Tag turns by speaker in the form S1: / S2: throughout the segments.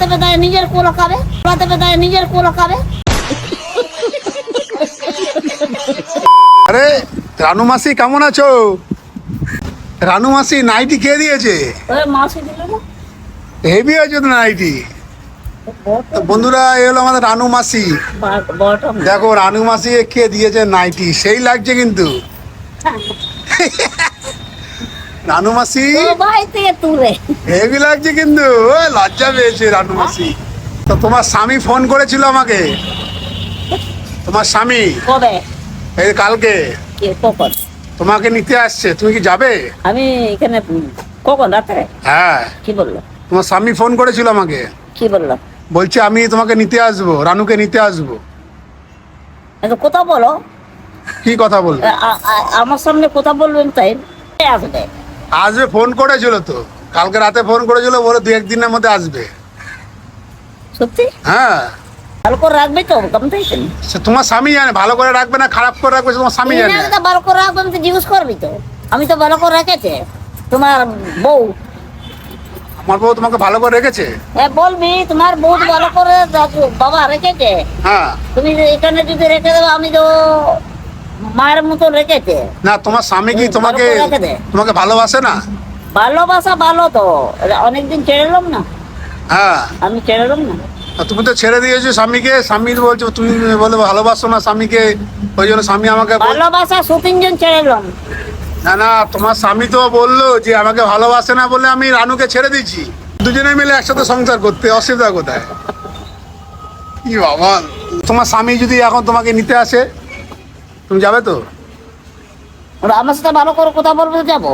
S1: পেতায় নিজের কোলা খাবে পেতায় নিজের কোলা খাবে
S2: আরে রানু মাসি কেমন আছো? রানু মাসি নাইটি কে দিয়েছে? হেভি আছে তো নাইটি। বন্ধুরা এ হলো আমাদের রানু মাসি। দেখো রানু মাসি কে দিয়েছে নাইটি? সেই লাগছে কিন্তু। রানু মাসি? হেভি লাগছে কিন্তু। লজ্জা পেয়েছে রানু মাসি। তো তোমার স্বামী ফোন করেছিল আমাকে। তোমার স্বামী?
S1: কবে?
S2: এই কালকে।
S1: কখন?
S2: তোমাকে নিতে আসছে। তুমি কি যাবে?
S1: আমি এখানে কখন রাত্রে?
S2: হ্যাঁ।
S1: কি বলল?
S2: তোমার স্বামী ফোন করেছিল আমাকে।
S1: কি বলল?
S2: বলছে আমি তোমাকে নিতে আসব রানুকে নিতে আসব।
S1: আচ্ছা কোথা বলো।
S2: কি কথা বলবে?
S1: আমার সামনে কথা বলবেন তাই। আসবে?
S2: আসবে ফোন করেছিল তো। কালকে রাতে ফোন করেছিল বলে দু একদিনের মধ্যে আসবে।
S1: সত্যি?
S2: হ্যাঁ।
S1: ভালো করে রাখবে তো কম থেকে
S2: সে তোমার স্বামী জানে ভালো করে রাখবে না খারাপ করে রাখবে তোমার স্বামী জানে।
S1: তো ভালো করে রাখবে আমি তো জিজ্ঞেস করবি তো। আমি তো ভালো করে রেখেছে। তোমার বউ?
S2: আমার বউ তোমাকে ভালো করে রেখেছে?
S1: হ্যাঁ বলবি তোমার বউ ভালো করে বাবা রেখেছে।
S2: হ্যাঁ।
S1: তুমি এখানে যদি রেখে দেবো আমি তো মায়ের মতো রেখেছে।
S2: না তোমার স্বামী কি তোমাকে। তোমাকে ভালোবাসে না?
S1: ভালোবাসা ভালো তো। অনেকদিন ছেড়ে এলাম না।
S2: হ্যাঁ।
S1: আমি ছেড়ে এলাম না।
S2: তুমি তো ছেড়ে দিয়েছ স্বামীকে। স্বামী বলছো তুমি বলে ভালোবাসো না স্বামীকে। ওই জন্য স্বামী আমাকে
S1: ভালোবাসা দু তিনজন ছেড়ে এলাম।
S2: না না তোমার স্বামী তো বলল যে আমাকে ভালোবাসে না বলে আমি রানুকে ছেড়ে দিচ্ছি দুজনে মিলে একসাথে সংসার করতে অসুবিধা কোথায়? কি বাবা। তোমার স্বামী যদি এখন তোমাকে নিতে আসে তুমি যাবে তো?
S1: আমার সাথে ভালো করে কথা বলব যাব।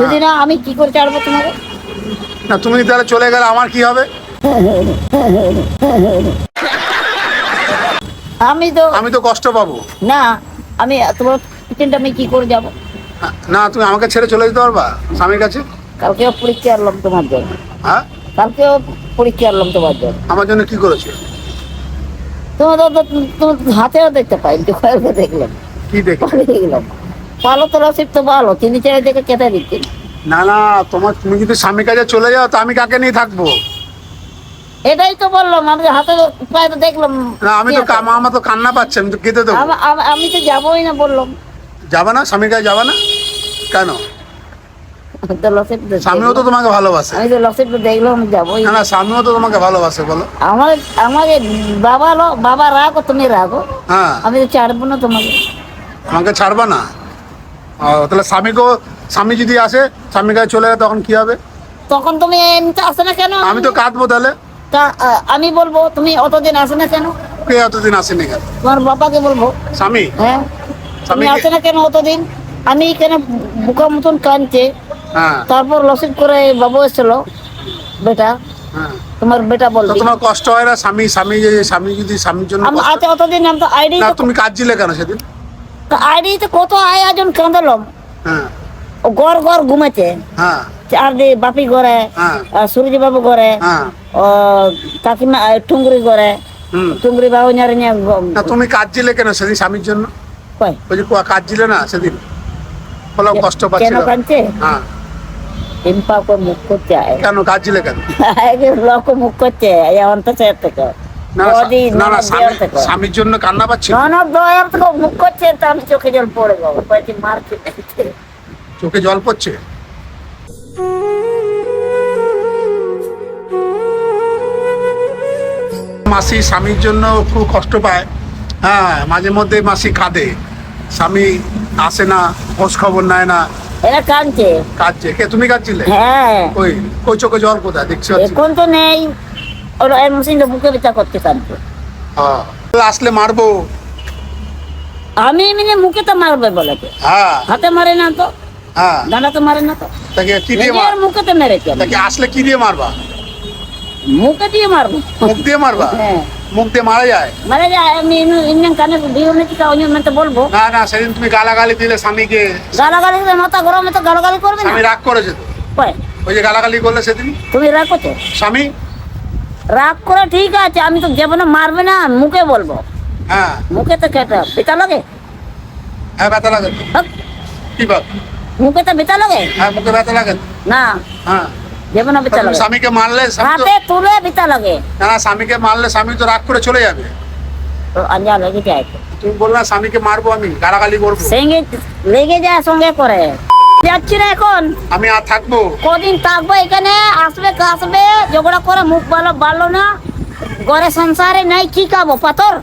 S1: যদি না আমি কি করে ছাড়বো তোমাকে?
S2: না তুমি তাহলে চলে গেলে আমার কি হবে?
S1: আমি তো
S2: আমি তো কষ্ট পাবো।
S1: না আমি তোমার কিচেনটা আমি কি করে যাব?
S2: না তুমি আমাকে ছেড়ে চলে যেতে পারবা স্বামীর কাছে?
S1: কালকেও পরীক্ষা আনলাম তোমার জন্য।
S2: হ্যাঁ?
S1: কালকেও পরীক্ষা আনলাম তোমার জন্য।
S2: আমার জন্য কি করেছ?
S1: তোমার তো তোমার হাতেও দেখতে পাই দেখলাম।
S2: কি দেখে?
S1: ভালো তো রসিদ তো ভালো তিনি ছেড়ে দেখে কেটে দিচ্ছি
S2: না না তোমার তুমি যদি স্বামীর কাছে চলে যাও তো আমি কাকে নিয়ে থাকব?
S1: এটাই তো বললাম আমি হাতে পায়ে তো দেখলাম।
S2: না আমি তো আমার তো কান্না পাচ্ছে আমি তো কেঁদে দেবো।
S1: আম- তো যাবোই না বললাম।
S2: যাবা না? স্বামীর কাছে যাবা না? কেন? স্বামীও তো তোমাকে ভালোবাসে।
S1: আমি তো লসিদ তো দেখলাম আমি যাবোই
S2: না না স্বামীও তো তোমাকে ভালোবাসে বলো।
S1: আমার আমাকে বাবা বাবা রাখো তুমি রাখো
S2: হ্যাঁ।
S1: আমি তো ছাড়বো না তোমাকে।
S2: আমাকে ছাড়বা না। তাহলে স্বামীকেও স্বামী যদি আসে স্বামীর কাছে চলে গেলে তখন কি হবে?
S1: তখন তুমি এমনিতে আসে না কেন?
S2: আমি তো কাঁদবো তাহলে।
S1: তা আমি বলব তুমি অতদিন আসে না কেন?
S2: কে এতদিন আসেনি কেন?
S1: তোমার বাবাকে বলব।
S2: স্বামী?
S1: হ্যাঁ। তুমি
S2: স্বামীকে-
S1: আসে না কেন অতদিন? আমি এখানে বুকা মতন কাঁদছে।
S2: হ্যাঁ।
S1: তারপর লসিদ করে বাবু এসেছিল। বেটা
S2: হ্যাঁ।
S1: তোমার বেটা
S2: তো
S1: বলবি
S2: তোমার কষ্ট হয় না? স্বামী স্বামী স্বামী যদি স্বামীর জন্য
S1: আজ অতদিন আমি তো আইডি
S2: না তুমি কাঁদছিলে কেন সেদিন?
S1: আইডি তো কত আয়োজন কাঁদলাম।
S2: হ্যাঁ।
S1: গড় গড় ঘুমেছে
S2: হ্যাঁ।
S1: চার দি বাপি ঘরে
S2: হ্যাঁ।
S1: সূর্য বাবু
S2: হ্যাঁ।
S1: ও কাকিমা টুঙ্গুরি ঘরে টুঙ্গুরি বাবু নিয়ে
S2: তুমি কাঁদছিলে কেন সেদিন স্বামীর জন্য?
S1: কয়
S2: ওই যে ক- কাঁদছিলে না সেদিন? বললাম কষ্ট
S1: কেন কাঁদছে?
S2: হ্যাঁ।
S1: মুখ করছে।
S2: কেন কাঁদছিলে কেন?
S1: লোক মুখ করছে অন্ত চেয়ে থেকে।
S2: না না, স্বামীর জন্য কান্না পাচ্ছিল?
S1: ননদ দয়ার থেকে মুখ করছে তো আমি চোখে জল পড়ে যাব কয়েকটি মার
S2: চোখে জল পড়ছে? মাসি স্বামীর জন্য খুব কষ্ট পায়। হ্যাঁ মাঝে মধ্যে মাসি কাঁদে। স্বামী আসে না খোঁজ খবর নেয় না।
S1: এরা কাঁদছে।
S2: কাঁদছে। কে তুমি কাঁদছিলে?
S1: হ্যাঁ।
S2: ওই ওই চোখে জল কোথায়? দেখছ
S1: এখন তো নেই। ওরা মেশিনটা বুকে করতে
S2: হ্যাঁ। আসলে মারবো?
S1: আমি এমনি মুখে তো মারবে বলেছে
S2: হ্যাঁ।
S1: হাতে মারে না তো।
S2: হ্যাঁ।
S1: ডানা তো মারে না তো।
S2: তাকে কি দিয়ে মার
S1: মুখে তো।
S2: তাকে আসলে কি দিয়ে মারবা?
S1: মুখে দিয়ে মারবো।
S2: মুখ দিয়ে মারবা?
S1: হ্যাঁ।
S2: মুখ দিয়ে মারা যায়?
S1: মারা যায় আমি ইন্ডিয়ান কানে কা বলব?
S2: না না সেদিন তুমি গালাগালি দিলে স্বামীকে।
S1: গালাগালি মাথা গরমে তো গালাগালি করবে না?
S2: স্বামী রাগ করেছে তো।
S1: কয়,
S2: ওই যে গালাগালি করলে সেদিন?
S1: তুমি রাগ করছ?
S2: স্বামী?
S1: রাগ করে ঠিক আছে আমি তো যাব না মারবে না মুখে বলব।
S2: হ্যাঁ।
S1: মুখে তো খেতে পিতা লাগে
S2: হ্যাঁ ব্যথা লাগে। কি বাত
S1: মুখে তো পিতা লাগে
S2: হ্যাঁ মুখে ব্যথা লাগে।
S1: না।
S2: হ্যাঁ।
S1: না বিতা লাগে
S2: স্বামীকে মারলে
S1: হাতে তুলে বিতা লাগে
S2: না না স্বামীকে মারলে স্বামী তো রাগ করে চলে যাবে।
S1: তো আঞ্জা লেগে যায়।
S2: তুমি বললে না স্বামীকে মারবো আমি গালাগালি করব।
S1: সঙ্গে লেগে যায় সঙ্গে করে। যাচ্ছি না এখন।
S2: আমি আর থাকব।
S1: কদিন থাকব এখানে আসবে আসবে ঝগড়া করে মুখ ভালো বাড়লো না। ঘরে সংসারে নাই কি খাব? পাথর?